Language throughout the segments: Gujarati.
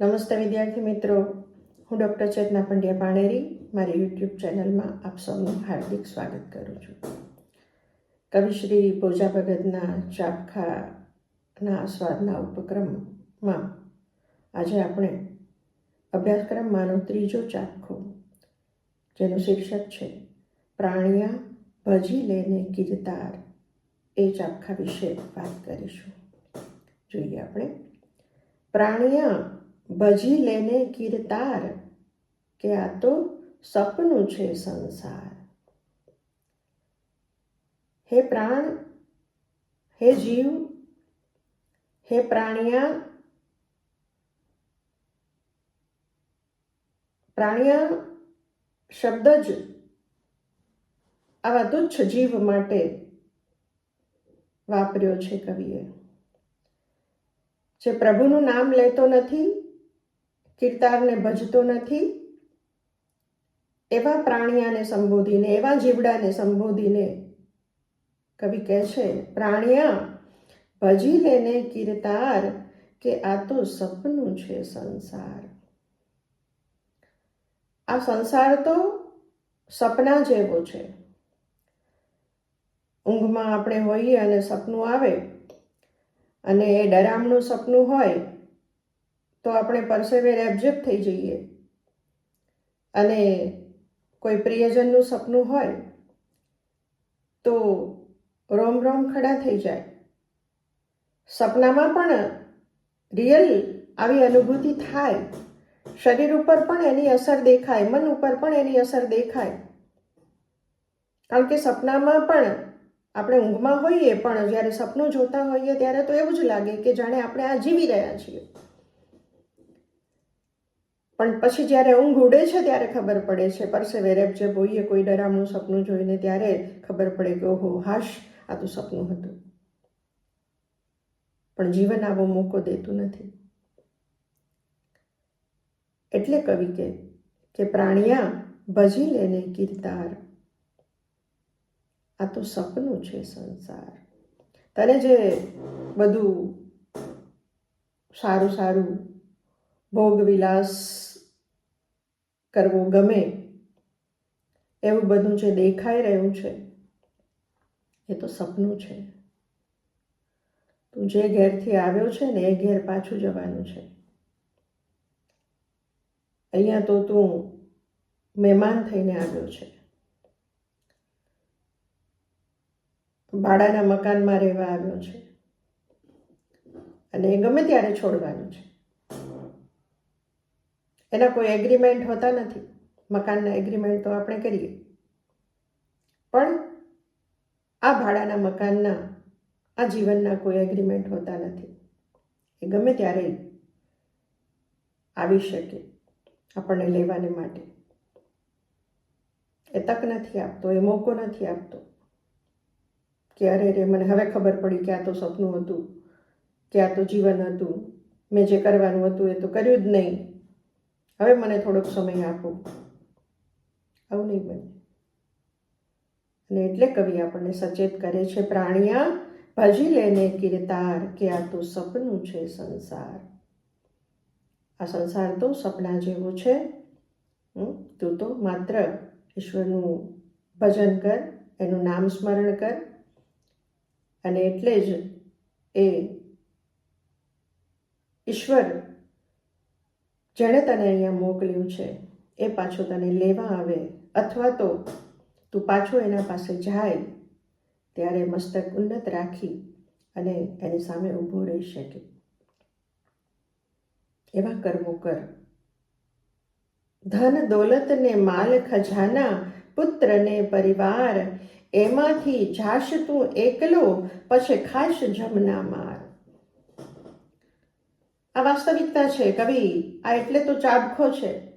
નમસ્તે વિદ્યાર્થી મિત્રો. હું ડૉક્ટર ચેતના પંડ્યા પાણેરી. મારી યુટ્યુબ ચેનલમાં આપ સૌનું હાર્દિક સ્વાગત કરું છું. કવિશ્રી પૂજા ભગતના ચાપખાના સ્વાદના ઉપક્રમમાં આજે આપણે અભ્યાસક્રમમાંનો ત્રીજો ચાપખો, જેનું શીર્ષક છે, પ્રાણિયા ભજી લેને ગીરતાર એ ચાપખા વિશે વાત કરીશું. જોઈએ આપણે. પ્રાણિયા ભજી લેને કીર્તાર કે આ તો સપનું છે સંસાર. હે પ્રાણ, હે જીવ, હે પ્રાણિયા પ્રાણિયા શબ્દ જ આવા તુચ્છ જીવ માટે વાપર્યો છે કવિએ. જે પ્રભુનું નામ લેતો નથી કીર્તારને ભજતો નથી. એવા પ્રાણિયાને સંબોધીને, એવા જીવડાને સંબોધીને કવિ કહે છે, પ્રાણિયા, ભજી લેને કિરતાર, કે આ તો સપનું છે સંસાર. આ સંસાર તો સપના જેવો છે. ઊંઘમાં આપણે હોઈએ અને સપનું આવે, અને એ ડરામણું સપનું હોય તો આપણે પરસેવેર રેબઝેબ થઈ જઈએ. અને કોઈ પ્રિયજનનું સપનું હોય, તો રોમ રોમ ખડા થઈ જાય. સપનામાં પણ રિયલ આવી અનુભૂતિ થાય. શરીર ઉપર પણ એની અસર દેખાય, મન ઉપર પણ એની અસર દેખાય. કારણ કે સપનામાં પણ આપણે ઊંઘમાં હોઈએ, પણ જ્યારે સપનું જોતા હોઈએ, ત્યારે તો એવું જ લાગે કે જાણે આપણે આ જીવી રહ્યા છીએ. પણ પછી જ્યારે ઊંઘ ઉડે છે ત્યારે ખબર પડે છે પરસેવે રેપજેપ બોઈએ, કોઈ ડરામણું સપનું જોઈને ત્યારે ખબર પડે કે ઓહો, હાશ, આ તો સપનું હતું. પણ જીવન આવો મોકો દેતું નથી. એટલે કવિ કે કે પ્રાણિયા, ભજી લેને કીર્તાર. આ તો સપનું છે સંસાર. તને જે બધું સારું સારું ભોગ વિલાસ કરવો ગમે એવું બધું જે દેખાઈ રહ્યું છે, એ તો સપનું છે. તું જે ઘેરથી આવ્યો છે ને એ ઘેર પાછું જવાનું છે. અહીંયા તો તું મહેમાન થઈને આવ્યો છે. ભાડાના મકાનમાં રહેવા આવ્યો છે. અને એ ગમે ત્યારે છોડવાનું છે. એના કોઈ એગ્રીમેન્ટ હોતા નથી. મકાનના એગ્રીમેન્ટ તો આપણે કરીએ. પણ આ ભાડાના મકાનના, આ જીવનના કોઈ એગ્રીમેન્ટ હોતા નથી. એ ગમે ત્યારે આવી શકે આપણને લેવાને માટે. એ તક નથી આપતો, એ મોકો નથી આપતો. કે અરે રે, મને હવે ખબર પડી કે આ તો સપનું હતું, કે આ તો જીવન હતું. મેં જે કરવાનું હતું એ તો કર્યું જ નહીં. હવે મને થોડોક સમય આપો. આવું નહીં બને. અને એટલે કવિ આપણને સચેત કરે છે, પ્રાણિયા, ભજી લેને કિરતાર, કે આ તો સપનું છે સંસાર. આ સંસાર તો સપના જેવો છે. તું તો માત્ર ઈશ્વરનું ભજન કર, એનું નામ સ્મરણ કર. અને એટલે જ એ ઈશ્વર જેણે તને અહીંયા મોકલ્યું છે, એ પાછો તને લેવા આવે અથવા તો તું પાછો એના પાસે જાય ત્યારે મસ્તક ઉન્નત રાખી અને એની સામે ઊભો રહી શકે. એવા કર્મો કર. ધન દોલતને માલ ખજાના, પુત્રને પરિવાર, એમાંથી જાશ તું એકલો, પછી ખાશ જમના માર. આ વાસ્તવિકતા છે. કવિ, આ એટલે તો ચાબખો છે.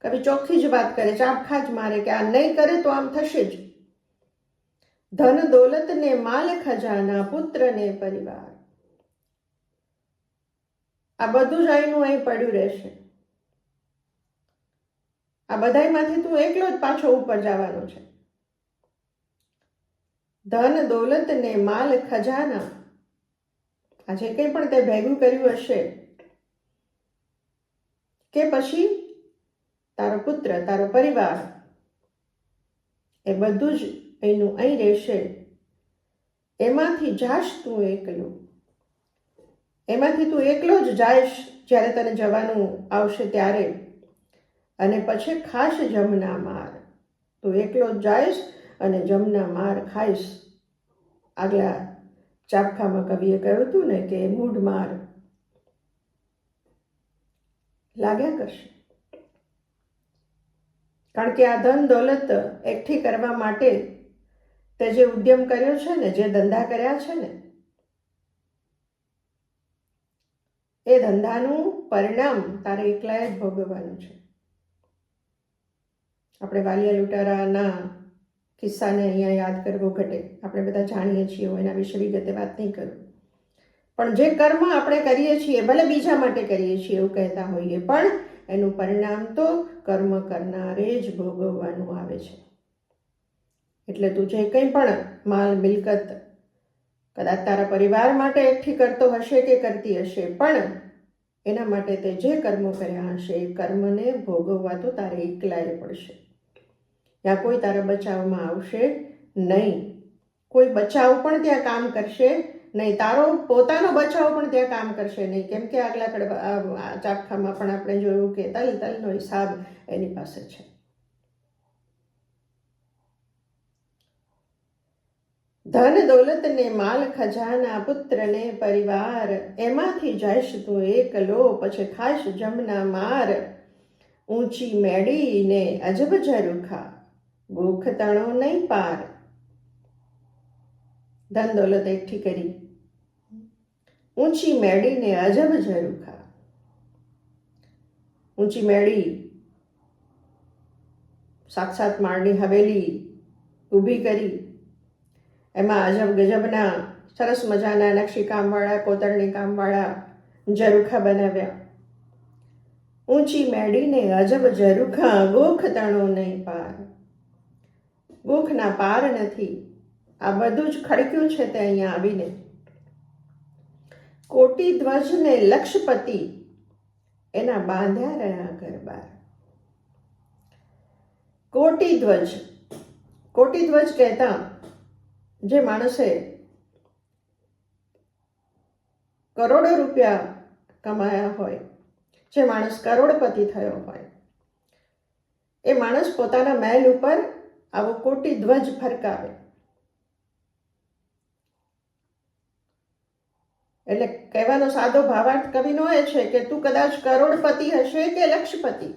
કવિ ચોખ્ખી જ વાત કરે, ચાબખા જ મારે કે આ નહીં કરે તો આમ થશે જ. ધન દોલત ને માલ ખજાના, પુત્રને પરિવાર. આ બધું જ અહીંનું અહીં પડ્યું રહેશે. આ બધામાંથી તું એકલો જ પાછો ઉપર જવાનો છે. ધન દોલત ને માલ ખજાના આ જે કંઈ પણ તે ભેગું કર્યું હશે, કે પછી તારો પુત્ર, તારો પરિવાર, એ બધું જ એનું અહીં રહેશે. એમાંથી જાશ તું એકલો. એમાંથી તું એકલો જ જાઈશ જ્યારે તને જવાનું આવશે ત્યારે. અને પછી ખાસ જમના માર. તું એકલો જ જાઈશ અને જમના માર ખાઈશ. આગલા ચાપખામાં કવિએ કહ્યું હતું ને કે મૂઢ માર લાગ્યા કરશે. કારણ કે આ ધન દોલત એકઠી કરવા માટે તે જે ઉદ્યમ કર્યો છે ને, જે ધંધા કર્યા છે ને, એ ધંધાનું પરિણામ તારે એકલાએ જ ભોગવવાનું છે. આપણે વાલિયા લૂંટારાના કિસ્સાને અહીંયા યાદ કરવો ઘટે. આપણે બધા જાણીએ છીએ એના વિશે વિગતે વાત નહીં કરું. પણ જે કર્મ આપણે કરીએ છીએ, ભલે બીજા માટે કરીએ છીએ, એવું કહેતા હોઈએ, પણ એનું પરિણામ તો કર્મ કરનારે જ ભોગવવાનું આવે છે. એટલે તું જે કંઈ પણ માલ મિલકત કદાચ તારા પરિવાર માટે એકઠી કરતો હશે કે કરતી હશે, પણ એના માટે તે જે કર્મો કર્યા હશે, એ કર્મને ભોગવવા તો તારે એકલાએ પડશે. ત્યાં કોઈ તારા બચાવમાં આવશે નહીં. કોઈ બચાવ પણ ત્યાં કામ કરશે નહીં. તારો પોતાનો બચાવ પણ ત્યાં કામ કરશે નહીં. કેમ કે આગલા કડવા ચાપખામાં પણ આપણે જોયું કે તલ તલનો હિસાબ એની પાસે છે. ધન દોલત ને માલ ખજાના પુત્રને પરિવાર. એમાંથી જઈશ તું એકલો, પછી ખાશ જમના માર. ઊંચી મેળીને અજબ ઝરૂખા. ગોખ તણો નહીં પાર. ધન દોલત એકઠી કરી. ઊંચી મેળીને અજબ ઝરૂખા ઊંચી મેળી સાક્ષાત માળની હવેલી ઊભી કરી. એમાં અજબ ગજબના સરસ મજાના નકશી કામવાળા, કોતરણી કામવાળા ઝરૂખા બનાવ્યા. ઊંચી મેળીને અજબ ઝરૂખા ગોખ તણો નહીં પાર. ગોખના પાર નથી આ બધું જ ખડક્યું છે તે અહીંયા આવીને. કોટી ધ્વજને લક્ષપતિ એના બાંધ્યા રહ્યા ગરબાર કોટી ધ્વજ. કોટી ધ્વજ કહેતા જે માણસે કરોડો રૂપિયા કમાયા હોય, જે માણસ કરોડપતિ થયો હોય, એ માણસ પોતાના મહેલ ઉપર આવો કોટી ધ્વજ ફરકાવે. એટલે કહેવાનો સાદો ભાવાર્થ કવિનો એ છે કે તું કદાચ કરોડપતિ હશે કે લક્ષપતિ?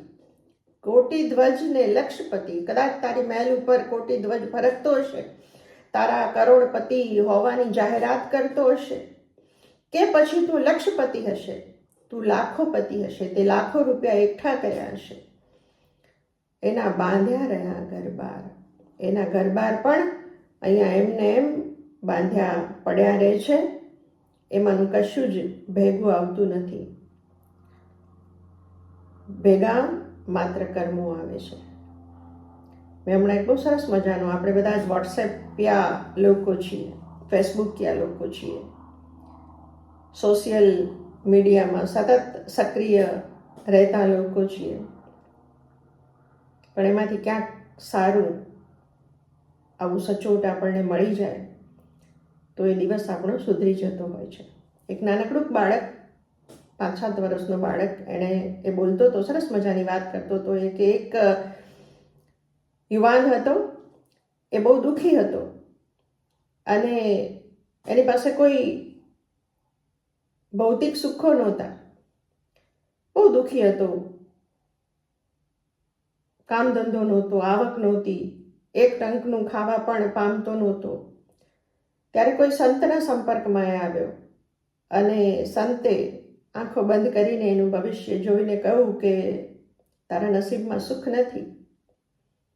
કોટી ધ્વજ ને લક્ષપતિ. કદાચ તારી મહેલ ઉપર કોટી ધ્વજ ફરકતો હશે. તારા કરોડપતિ હોવાની જાહેરાત કરતો હશે. કે પછી તું લક્ષપતિ હશે? તું લાખોપતિ હશે. તે લાખો રૂપિયા એકઠા કર્યા હશે. એના બાંધ્યા રહ્યા ગરબાર એના ગરબાર પણ અહીંયા એમને એમ બાંધ્યા પડ્યા રહે છે. એમાંનું કશું જ ભેગું આવતું નથી. ભેગા માત્ર કર્મો આવે છે. મેં હમણાં એક બહુ સરસ મજાનું, આપણે બધા જ વોટ્સએપિયા લોકો છીએ ફેસબુક ક્યાં લોકો છીએ. સોશિયલ મીડિયામાં સતત સક્રિય રહેતા લોકો છીએ. પણ એમાંથી ક્યાંક સારું આવું સચોટ આપણને મળી જાય, તો એ દિવસ આપણો સુધરી જતો હોય છે. એક નાનકડું બાળક, પાંચ સાત વર્ષનો બાળક, એણે એ બોલતો હતો સરસ મજાની વાત કરતો હતો એ કે એક યુવાન હતો, એ બહુ દુઃખી હતો. અને એની પાસે કોઈ ભૌતિક સુખો નહોતા. બહુ દુઃખી હતો. કામ ધંધો નહોતો, આવક નહોતી. એક ટંકનું ખાવા પણ પામતો નહોતો. ત્યારે કોઈ સંતના સંપર્કમાં આવ્યો અને સંતે આંખો બંધ કરીને એનું ભવિષ્ય જોઈને કહ્યું કે તારા નસીબમાં સુખ નથી.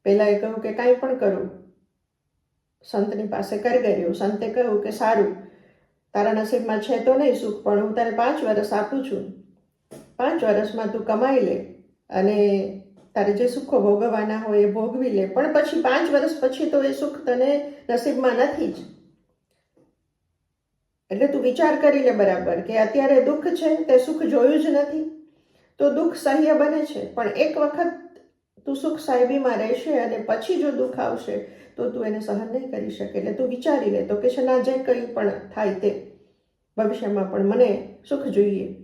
પહેલાં એ કહ્યું કે કાંઈ પણ કરું. સંતની પાસે કરી કર્યું સંતે કહ્યું કે સારું, તારા નસીબમાં છે તો નહીં સુખ, પણ હું તારે પાંચ વર્ષ આપું છું. પાંચ વર્ષમાં તું કમાઈ લે અને તારે જે સુખો ભોગવવાના હોય એ ભોગવી લે. પણ પછી પાંચ વર્ષ પછી તો એ સુખ તને નસીબમાં નથી જ. એટલે તું વિચાર કરી લે બરાબર કે અત્યારે દુઃખ છે તે સુખ જોયું જ નથી. તો દુઃખ સહ્ય બને છે. પણ એક વખત તું સુખ સાહેબીમાં રહેશે અને પછી જો દુઃખ આવશે, તો તું એને સહન નહીં કરી શકે. એટલે તું વિચારી લે તો કે છે, ના, જે કંઈ પણ થાય તે ભવિષ્યમાં પણ મને સુખ જોઈએ.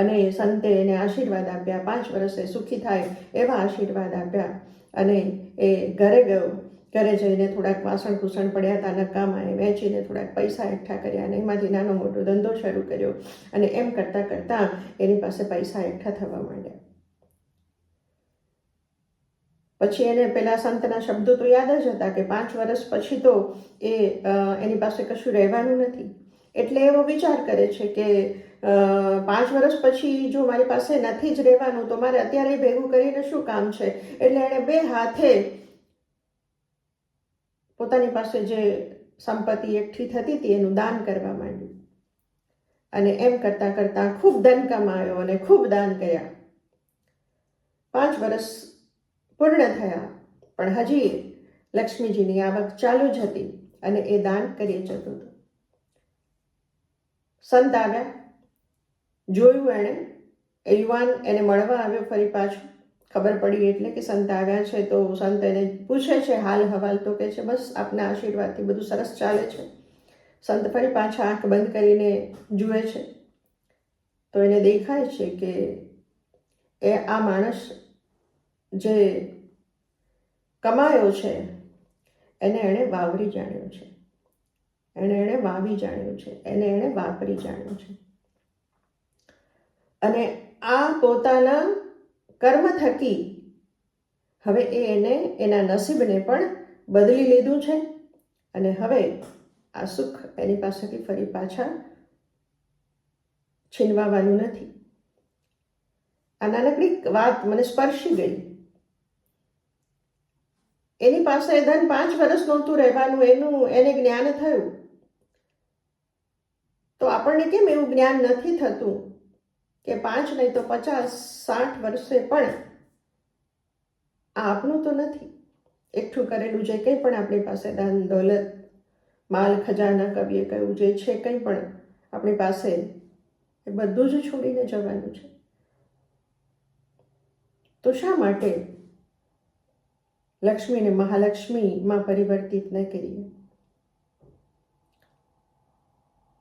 અને સંતે એને આશીર્વાદ આપ્યા. પાંચ વર્ષે સુખી થાય એવા આશીર્વાદ આપ્યા અને એ ઘરે ગયો. ઘરે જઈને થોડાક વાસણ કુસણ પડ્યા હતા, નકામાં એ વેચીને થોડાક પૈસા એકઠા કર્યા અને એમાંથી નાનો મોટો ધંધો શરૂ કર્યો અને એમ કરતાં કરતાં એની પાસે પૈસા એકઠા થવા માંડ્યા. પછી એને પેલા સંતના શબ્દો તો યાદ જ હતા કે પાંચ વર્ષ પછી તો એ એની પાસે કશું રહેવાનું નથી. એટલે એવો વિચાર કરે છે કે પાંચ વર્ષ પછી જો મારી પાસે નથી જ રહેવાનું, તો મારે અત્યારે ભેગું કરીને શું કામ છે? એટલે એણે બે હાથે પોતાની પાસે જે સંપત્તિ એકઠી થતી હતી, એનું દાન કરવા માંડ્યું. અને એમ કરતાં કરતાં ખૂબ ધન કમાયો અને ખૂબ દાન કર્યા. પાંચ વર્ષ પૂર્ણ થયા, પણ હજી લક્ષ્મીજીની આવક ચાલુ જ હતી અને એ દાન કરી જતું હતું. સંત આવ્યા. જોયું એણે એ યુવાન એને મળવા આવ્યો ફરી પાછું. ખબર પડી એટલે કે સંત આવ્યા છે તો સંત એને પૂછે છે, હાલ હવાલ તો કહે છે, બસ આપના આશીર્વાદથી બધું સરસ ચાલે છે. સંત ફરી પાછા આંખ બંધ કરીને જુએ છે. તો એને દેખાય છે કે એ આ માણસ જે કમાયો છે, એને એણે વાવરી જાણ્યો છે. એને એણે વાવી જાણ્યું છે. એને એણે વાપરી જાણ્યું છે. અને આ પોતાના કર્મ થકી હવે એ એને એના નસીબને પણ બદલી લીધું છે. અને હવે આ સુખ એની પાસેથી ફરી પાછા છીનવાવાનું નથી. આ નાનકડી વાત મને સ્પર્શી ગઈ. એની પાસે ધન પાંચ વર્ષ નહોતું રહેવાનું, એનું, એને જ્ઞાન થયું. તો આપણને કેમ એવું જ્ઞાન નથી થતું? કે પાંચ નહીં તો પચાસ, સાઠ વર્ષે પણ આ આપણું તો નથી. એકઠું કરેલું જે કંઈ પણ આપણી પાસે દાન, દોલત, માલ, ખજાના, કવિએ કહ્યું, જે છે કંઈ પણ આપણી પાસે, એ બધું જ છોડીને જવાનું છે. તો શા માટે લક્ષ્મીને મહાલક્ષ્મીમાં પરિવર્તિત ન કરીએ?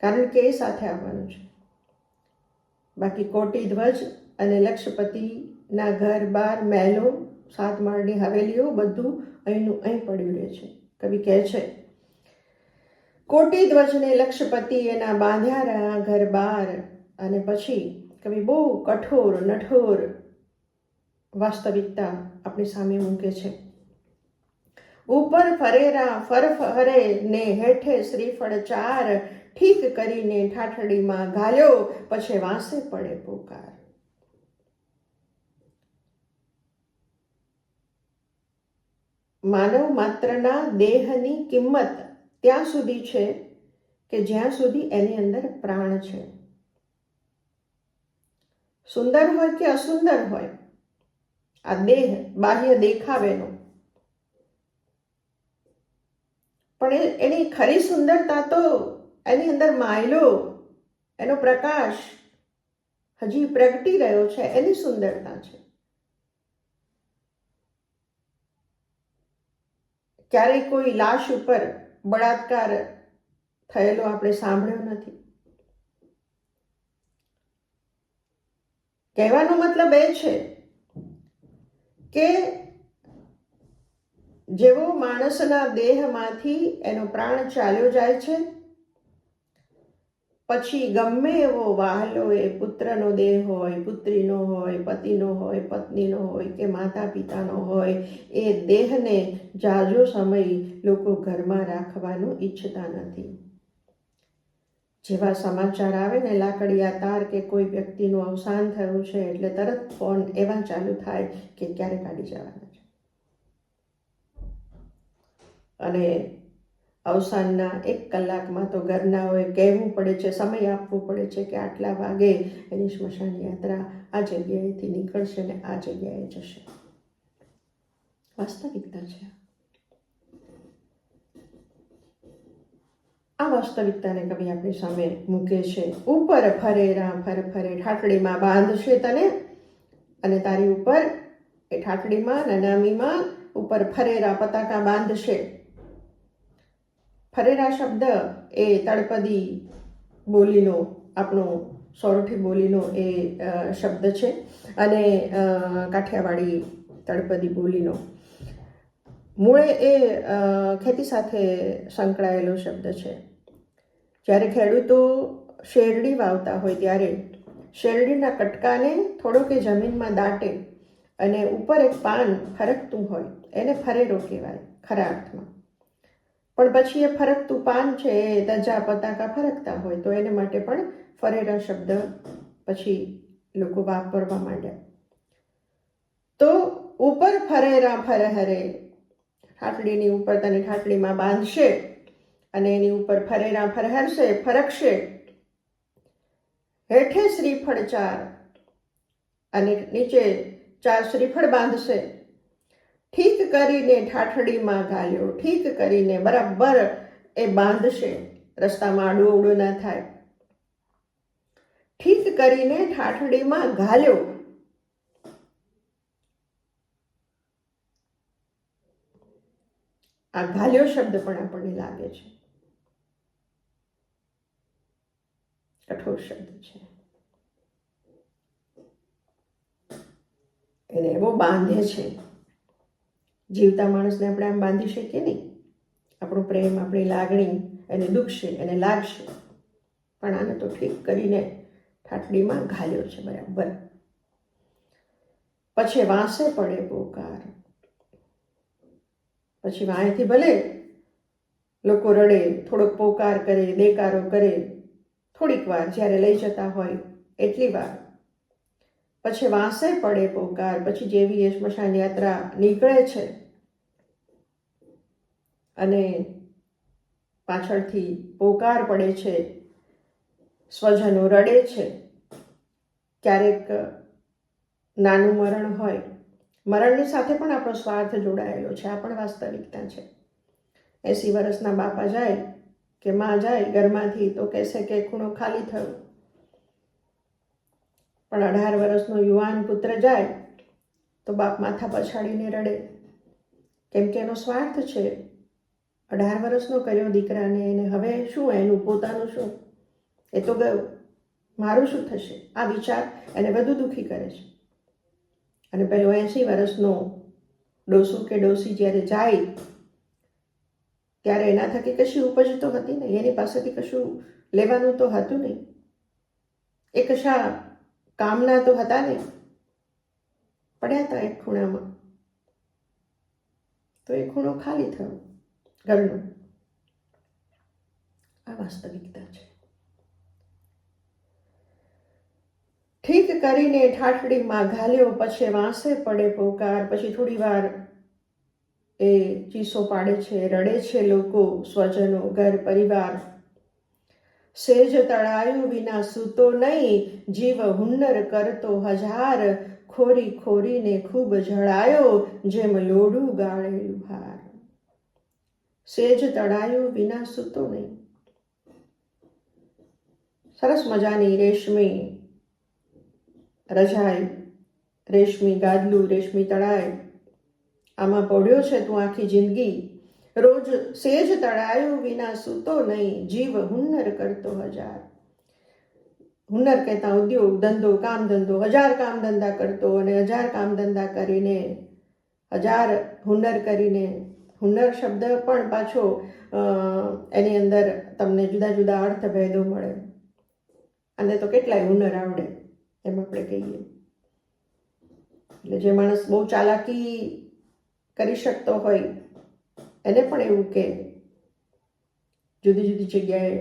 કારણ કે એ સાથે આવવાનું છે. બાકી કોટી ધ્વજ અને લક્ષપતિના ઘર બાર મહેલો, સાત માળની હવેલીઓ બધું અહીંનું અહીં પડ્યું રહે છે. કવિ કહે છે, કોટી ધ્વજને લક્ષપતિ એના બાંધ્યા રહ્યા ઘર બાર અને પછી કવિ બહુ કઠોર, નઠોર વાસ્તવિકતા આપણી સામે મૂકે છે. ઉપર ફરેરા ફર ફરે ને હેઠે શ્રીફળ ચાર ઠીક કરીને ઠાઠડીમાં ઘાલ્યો પછી વાંસે પડે પોકાર. માનવ માત્રના દેહની કિંમત ત્યાં સુધી છે કે જ્યાં સુધી એની અંદર પ્રાણ છે. સુંદર હોય કે અસુંદર હોય, આ દેહ બાહ્ય દેખાવેનો. પણ એની ખરી સુંદરતા તો એની અંદર માયલો, એનો પ્રકાશ હજી પ્રગટી રહ્યો છે, એની સુંદરતા છે. ક્યારેય કોઈ લાશ ઉપર બળાત્કાર થયેલો આપણે સાંભળ્યો નથી. કહેવાનો મતલબ એ છે કે જેવો માણસના દેહમાંથી એનો પ્રાણ ચાલ્યો જાય છે પછી ગમે એવો વાહલો એ પુત્રનો દેહ હોય, પુત્રીનો હોય, પતિનો હોય, પત્નીનો હોય કે માતા પિતાનો હોય, એ દેહને જાજો સમય લોકો ઘરમાં રાખવાનું ઈચ્છતા નથી. જેવા સમાચાર આવે ને લાકડિયા તાર કે કોઈ વ્યક્તિનું અવસાન થયું છે એટલે તરત ફોન એવા ચાલુ થાય કે ક્યારે કાઢી જવાના છે. અને અવસાનના એક કલાકમાં તો ઘરનાઓએ કહેવું પડે છે, સમય આપવો પડે છે કે આટલા વાગે એની સ્મશાન યાત્રા આ જગ્યાએથી નીકળશે ને આ જગ્યાએ જશે. વાસ્તવિકતા છે. આ વાસ્તવિકતાને કવિ આપણી સામે મૂકે છે. ઉપર ફરે રામ ફર ફરે ઠાકડીમાં બાંધશે તને. અને તારી ઉપર એ ઠાકડીમાં નનામીમાં ઉપર ફરેરા પતાકા બાંધશે. ફરેરા શબ્દ એ તળપદી બોલીનો, આપણો સોરઠી બોલીનો એ શબ્દ છે. અને કાઠિયાવાડી તળપદી બોલીનો. મૂળે એ ખેતી સાથે સંકળાયેલો શબ્દ છે. જ્યારે ખેડૂતો શેરડી વાવતા હોય ત્યારે શેરડીના કટકાને થોડો કે જમીનમાં દાટે અને ઉપર એક પાન ફરકતું હોય, એને ફરેરો કહેવાય, ખરા અર્થમાં. પણ પછી એ ફરકતું પાન છે, એ ધજા પતાકા ફરકતા હોય, તો એને માટે પણ ફરેરા શબ્દ પછી લોકો વાપરવા માંડ્યા તો ઉપર ફરેરા ફરહરે, ખાટલીની ઉપર તને ખાટલીમાં બાંધશે અને એની ઉપર ફરેરા ફરહરશે, ફરકશે. હેઠે શ્રીફળ ચાર અને નીચે ચાર શ્રીફળ બાંધશે. ઠીક કરીને ઠાઠડીમાં ઘાલ્યો ઠીક કરીને બરાબર એ બાંધશે. રસ્તામાં આડું અવડું ના થાય. ઠીક કરીને ઠાઠડીમાં ઘાલ્યો આ ઘાલ્યો શબ્દ પણ આપણને લાગે છે. કઠોર શબ્દ છે. એને એવો બાંધે છે. જીવતા માણસને આપણે આમ બાંધી શકીએ નહીં. આપણો પ્રેમ, આપણી લાગણી એને દુખશે, એને લાગશે. પણ આને તો ઠીક કરીને ઠાટડીમાં ઘાલ્યો છે બરાબર. પછી વાંસે પડે પોકાર. પછી વાંયથી ભલે લોકો રડે, થોડોક પોકાર કરે દેકારો કરે, થોડીક વાર જ્યારે લઈ જતા હોય, એટલી વાર પછી વાંસે પડે પોકાર, પછી જેવી એ સ્મશાન યાત્રા નીકળે છે. અને પાછળથી પોકાર પડે છે, સ્વજનો રડે છે. ક્યારેક નાનું મરણ હોય, મરણની સાથે પણ આપણો સ્વાર્થ જોડાયેલો છે, આ પણ વાસ્તવિકતા છે. એંસી વર્ષના બાપા જાય કે માં જાય ઘરમાંથી તો કહેશે કે ખૂણો ખાલી થયો. પણ અઢાર વર્ષનો યુવાન પુત્ર જાય, તો બાપ માથા પછાડીને રડે. કેમ કે એનો સ્વાર્થ છે. અઢાર વર્ષનો કર્યો દીકરાને એને હવે શું એનું? પોતાનું શું? એ તો ગયું. મારું શું થશે? આ વિચાર એને વધુ દુઃખી કરે છે. અને પેલો એંસી વર્ષનો ડોસુ કે ડોસી જ્યારે જાય, ત્યારે એના થકી કશી ઉપજ તો હતી નહીં. એની પાસેથી કશું લેવાનું તો હતું નહીં. એ કશા કામના તો હતા ને, પડ્યા હતા એક ખૂણામાં. તો એ ખૂણો ખાલી થયો, ઘરનો. આ વાસ્તવિકતા છે. ઠીક કરીને ઠાઠડીમાં ઘાલ્યો, પછી વાંસે પડે પોકાર, પછી થોડી વાર એ ચીસો પાડે છે, રડે છે લોકો, સ્વજનો, ઘર, પરિવાર. સેજ તળાયું વિના સૂતો નહીં, જીવ હુન્નર કરતો હજાર, ખોરી ખોરીને ખૂબ જળાયો, જેમ લોડું ગાળેલું હાર સેજ તળાયું વિના સૂતો નહીં. સરસ મજાની રેશમી રજાઈ, રેશમી ગાદલું, રેશમી તળાય આમાં પડ્યો છે તું આખી જિંદગી. રોજ સેજ તળાયું વિના સૂતો નહીં, જીવ હુન્નર કરતો હજાર. હુન્નર કહેતા ઉદ્યોગ, ધંધો, કામ ધંધો, હજાર કામ ધંધા કરતો અને હજાર કામ ધંધા કરીને, હજાર હુન્નર કરીને. હુન્નર શબ્દ પણ પાછો એની અંદર તમને જુદા જુદા અર્થભેદો મળે. અને તો કેટલાય હુનર આવડે, એમ આપણે કહીએ. એટલે જે માણસ બહુ ચાલાકી કરી શકતો હોય એને પણ એવું કે જુદી જુદી જગ્યાએ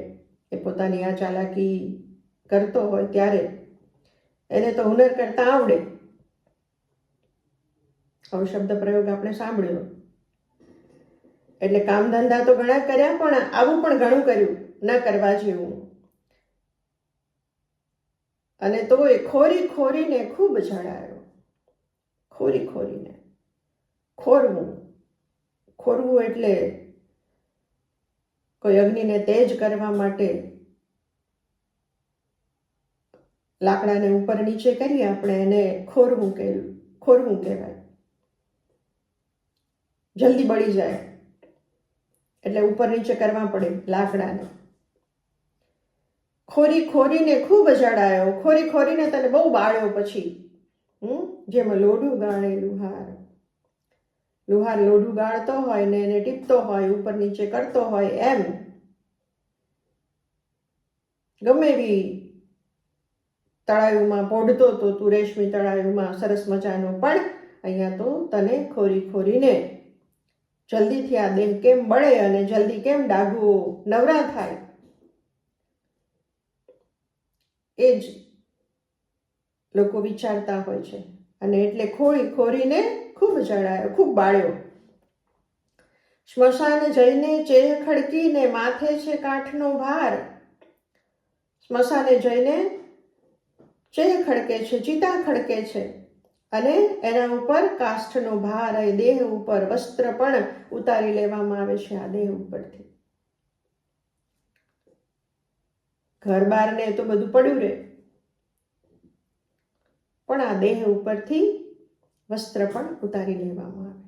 એ પોતાની આ ચાલાકી કરતો હોય ત્યારે એને તો હુનર કરતાં આવડે. આવો શબ્દ પ્રયોગ આપણે સાંભળ્યો. એટલે કામ ધંધા તો ઘણા કર્યા પણ આવું પણ ઘણું કર્યું, ન કરવા જેવું. અને તોય ખોરી ખોરીને ખૂબ જણાયો ખોરી ખોરીને. ખોરવું. ખોરવું એટલે કોઈ અગ્નિને તેજ કરવા માટે લાકડાને ઉપર નીચે કરીએ આપણે એને ખોરવું કે ખોરવું કહેવાય. જલ્દી બળી જાય એટલે ઉપર નીચે કરવા પડે લાકડાને. ખોરી ખોરીને ખૂબ જડાયો ખોરી ખોરીને તને બહુ બાળ્યો પછી, હમ, જેમાં લોઢું ગાણેલું લુહાર લુહાર લોઢું ગાળતો હોય ને એને ટીપતો હોય, ઉપર નીચે કરતો હોય, એમ. ગમે એવી તળાયુમાં પોઢતો તો તું રેશમી તળાયુમાં સરસ મજાનો પણ અહીંયા તો તને ખોરી ખોરીને જલ્દીથી આ દેહ કેમ બળે અને જલ્દી કેમ ડાઘુઓ? નવરા થાય. એ જ લોકો વિચારતા હોય છે. અને એટલે ખોરી ખોરીને ખૂબ જળાયો ખૂબ બાળ્યો. સ્મશાન જઈને ચેહ ખડકીને માથે છે કાઠનો ભાર. સ્મશાને જઈને ચેહ ખડકે છે, ચિતા ખડકે છે અને એના ઉપર કાષ્ઠનો ભાર એ દેહ ઉપર વસ્ત્ર પણ ઉતારી લેવામાં આવે છે આ દેહ ઉપરથી. ઘર બહારને તો બધું પડ્યું રહે પણ આ દેહ ઉપરથી વસ્ત્ર પણ ઉતારી લેવામાં આવે.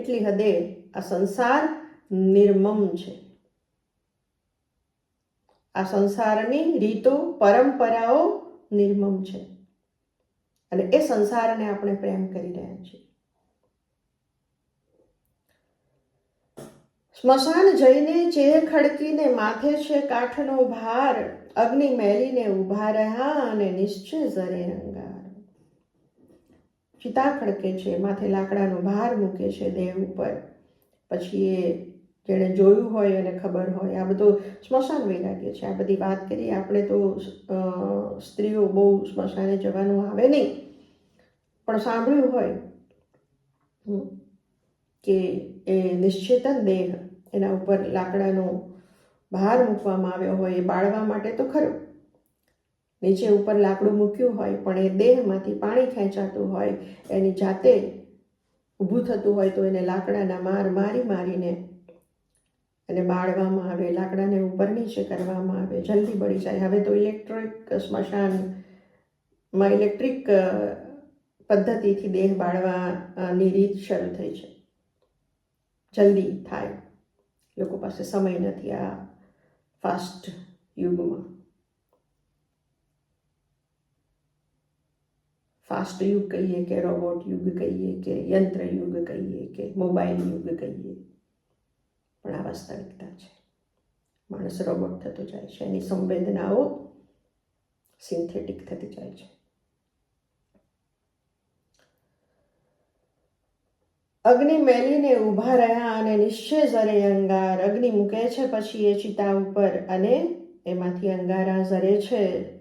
એટલી હદે આ સંસાર નિર્મમ છે. આ સંસારની રીતો, પરંપરાઓ નિર્મમ છે. અને એ સંસારને આપણે પ્રેમ કરી રહ્યા છીએ. સ્મશાન જઈને ચેહ ખડકીને માથે છે કાઠનો ભાર, અગ્નિ મેલીને ઊભા રહ્યા અને નિશ્ચય ઝરે અંગાર ચિતા ખડકે છે, માથે લાકડાનો ભાર મૂકે છે દેહ ઉપર. પછી એ જેણે જોયું હોય અને ખબર હોય. આ બધું સ્મશાન વૈરાગ્ય છે. આ બધી વાત કરીએ આપણે તો સ્ત્રીઓ બહુ સ્મશાને જવાનું આવે નહીં. પણ સાંભળ્યું હોય કે એ નિશ્ચેતન દેહ એના ઉપર લાકડાનો ભાર મૂકવામાં આવ્યો હોય એ બાળવા માટે તો ખરું. નીચે ઉપર લાકડું મૂક્યું હોય, પણ એ દેહમાંથી પાણી ખેંચાતું હોય, એની જાતે ઊભું થતું હોય, તો એને લાકડાના માર મારી મારીને એને બાળવામાં આવે, લાકડાને ઉપર નીચે કરવામાં આવે, જલ્દી બળી જાય. હવે તો ઇલેક્ટ્રિક સ્મશાનમાં ઇલેક્ટ્રિક પદ્ધતિથી દેહ બાળવાની રીત શરૂ થઈ છે. જલ્દી થાય. લોકો પાસે સમય નથી આ ફાસ્ટ યુગમાં. ફાસ્ટ યુગ કહીએ કે, રોબોટ યુગ કહીએ કે, યંત્ર યુગ કહીએ કે, મોબાઈલ યુગ કહીએ. પણ આ વાસ્તવિકતા છે. માણસ રોબોટ થતો જાય છે, એની સંવેદનાઓ સિન્થેટિક થતી જાય છે. અગ્નિ મેલીને ઊભા રહ્યા અને નિશ્ચય ઝરે અંગાર. અગ્નિ મૂકે છે પછી એ ચિતા ઉપર અને એમાંથી અંગારા ઝરે છે.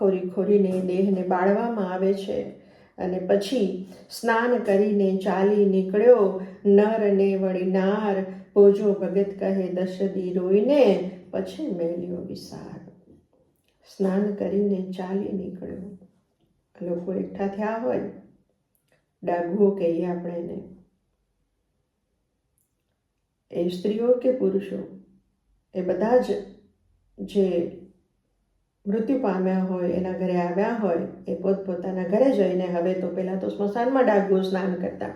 ખોરી ખોરીને દેહને બાળવામાં આવે છે અને પછી સ્નાન કરીને ચાલી નીકળ્યો. નરને વળીનાર વળી નાર પોજો ભગત કહે, દશદી રોઈને પછી મેલ્યો વિસાર. સ્નાન કરીને ચાલી નીકળ્યો. લોકો એકઠા થયા હોય. ડાઘુઓ કહીએ આપણે એને, એ સ્ત્રીઓ કે પુરુષો? એ બધા જ જે મૃત્યુ પામ્યા હોય, એના ઘરે આવ્યા હોય, એ પોતપોતાના ઘરે જઈને હવે તો પહેલાં તો સ્મશાનમાં ડાગ્યું સ્નાન કરતા.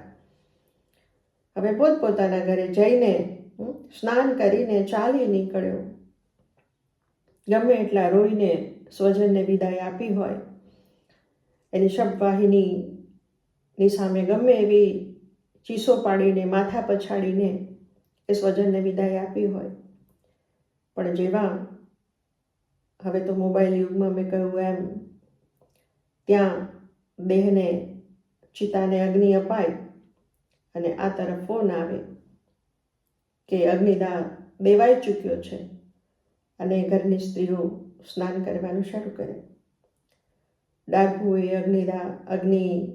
હવે પોતપોતાના ઘરે જઈને સ્નાન કરીને ચાલી નીકળ્યો. ગમે એટલા રોઈને સ્વજનને વિદાય આપી હોય, એની શબવાહિનીની સામે ગમે એવી ચીસો પાડીને, માથા પછાડીને એ સ્વજનને વિદાય આપી હોય. પણ જેવા હવે તો મોબાઈલ યુગમાં મેં કહ્યું એમ, ત્યાં દેહને, ચિતાને અગ્નિ અપાય અને આ તરફ ફોન આવે કે અગ્નિદાહ દેવાઈ ચૂક્યો છે અને ઘરની સ્ત્રીઓ સ્નાન કરવાનું શરૂ કરે. ડાઘુએ અગ્નિદાહ અગ્નિ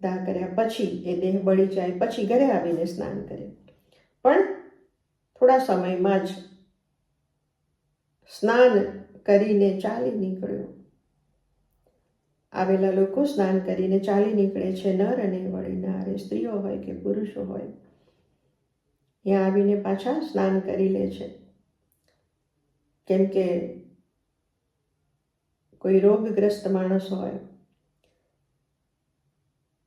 દાહ કર્યા પછી એ દેહ બળી જાય પછી ઘરે આવીને સ્નાન કરે. પણ થોડા સમયમાં જ સ્નાન કરીને ચાલી નીકળ્યો. આવેલા લોકો સ્નાન કરીને ચાલી નીકળે છે, નર અને વળી નારે, સ્ત્રીઓ હોય કે પુરુષો હોય. ત્યાં આવીને પાછા સ્નાન કરી લે છે. કેમ કે કોઈ રોગગ્રસ્ત માણસ હોય,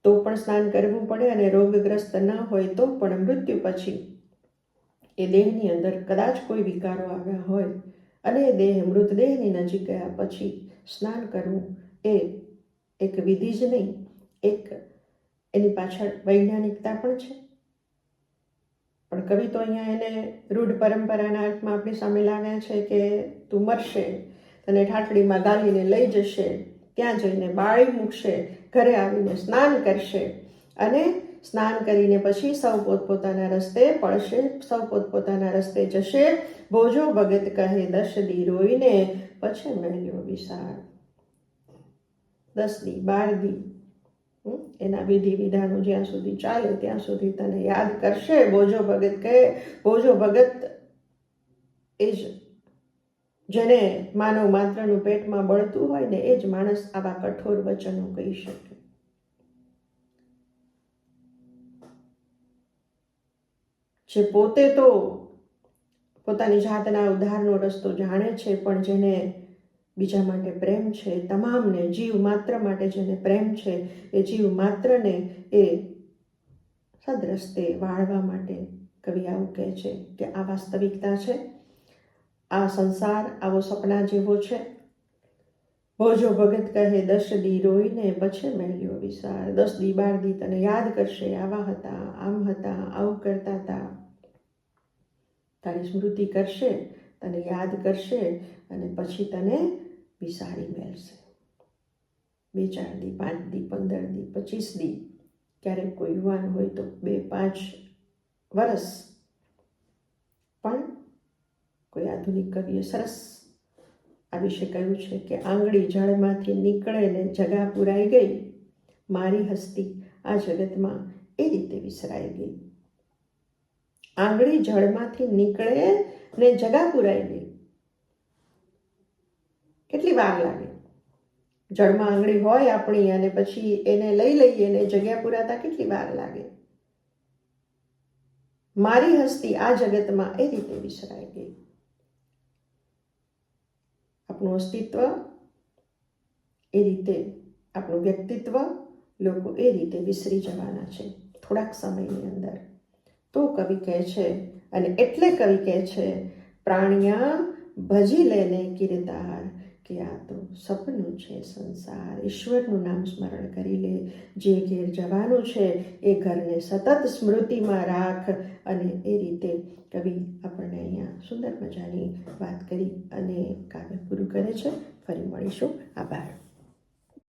તો પણ સ્નાન કરવું પડે અને રોગગ્રસ્ત ન હોય તો પણ મૃત્યુ પછી એ દેહની અંદર કદાચ કોઈ વિકારો આવ્યા હોય અને દેહ, મૃતદેહની નજીક ગયા પછી સ્નાન કરવું એ એક વિધિ જ નહીં, એક એની પાછળ વૈજ્ઞાનિકતા પણ છે. પણ કવિ તો અહીંયા એને રૂઢ પરંપરાના અર્થમાં આપણી સામે લાવ્યા છે કે તું મરશે, તને ઠાઠડીમાં ગાલીને લઈ જશે, ત્યાં જઈને બાળી મૂકશે, ઘરે આવીને સ્નાન કરશે અને સ્નાન કરીને પછી સૌ પોતપોતાના રસ્તે પડશે, સૌ પોતપોતાના રસ્તે જશે, ભોજો ભગત કહે દશ દી રોઈને, પછી મળ્યો વિશાળ દસ દી, બાર દી. એના વિધિ વિધાનો જ્યાં સુધી ચાલે ત્યાં સુધી તને યાદ કરશે. બોજો ભગત કહે બોજો ભગત એ જ, જેને માનવ માત્રનું પેટમાં બળતું હોય ને, એ જ માણસ આવા કઠોર વચનો કહી શકે. જે પોતે તો પોતાની જાતના ઉદ્ધારનો રસ્તો જાણે છે, પણ જેને બીજા માટે પ્રેમ છે, તમામને જીવ માત્ર માટે જેને પ્રેમ છે, એ જીવ માત્રને એ સદરસ્તે વાળવા માટે કવિ આવું કહે છે કે આ વાસ્તવિકતા છે, આ સંસાર, આવો સપના જેવો છે ભોજો ભગત કહે, દસ દી રોઈને પછી મેલ્યો વિસાર. દસ દી બાર દી તને યાદ કરશે. આવા હતા, આમ હતા, આવું કરતા હતા. તારી સ્મૃતિ કરશે, તને યાદ કરશે અને પછી તને વિસારી મેળશે. બે ચાર દી, પાંચ દી, પંદર દી, પચીસ દી, ક્યારેક કોઈ યુવાન હોય તો બે, પાંચ વરસ. પણ કોઈ આધુનિક કવિએ સરસ આ વિશે કહ્યું છે કે આંગળી જળમાંથી નીકળે ને જગા પુરાઈ ગઈ. મારી હસ્તી આ જગતમાં એ રીતે વિસરાઈ ગઈ. આંગળી જળમાંથી નીકળે ને જગા પુરાઈ ગઈ. કેટલી વાર લાગે? જળમાં આંગળી હોય આપણી અને પછી એને લઈ લઈએ ને જગ્યા પુરાતા કેટલી વાર લાગે? મારી હસ્તી આ જગતમાં એ રીતે વિસરાઈ ગઈ. આપણું અસ્તિત્વ એ રીતે, આપણું વ્યક્તિત્વ લોકો એ રીતે વિસરી જવાના છે, થોડાક સમયની અંદર. તો કવિ કહે છે, અને એટલે કવિ કહે છે, પ્રાણિયા ભજી લેને કિરદાર કે આ તો સપનું છે સંસાર. ઈશ્વરનું નામ સ્મરણ કરી લે. જે ઘેર જવાનું છે એ ઘરને સતત સ્મૃતિમાં રાખ અને એ રીતે કવિ આપણને અહીંયા સુંદર મજાની વાત કરી અને કાવ્ય પૂરું કરે છે. ફરી મળીશું. આભાર.